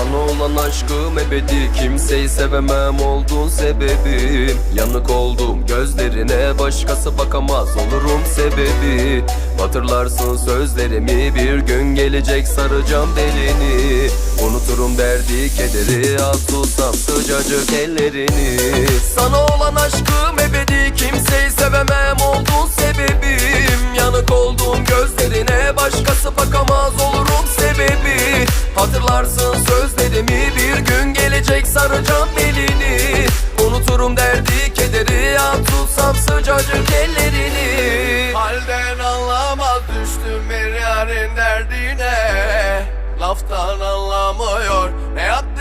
olan aşkım ebedi. Kimseyi sevemem oldun sebebim. Yanık oldum gözlerine başkası bakamaz. Olurum sebebi. Hatırlarsın sözlerimi bir gün gelecek saracağım belini. Unuturum derdi kederi al tutsam sıcacık ellerini. Sana olan aşkım ebedi Hatırlarsın sözlerimi bir gün gelecek saracağım belini Unuturum derdi kederi al tutsam sıcacık ellerini. Halden anlamaz düştüm bir yarın derdine. Laftan anlamıyor ne görmüyor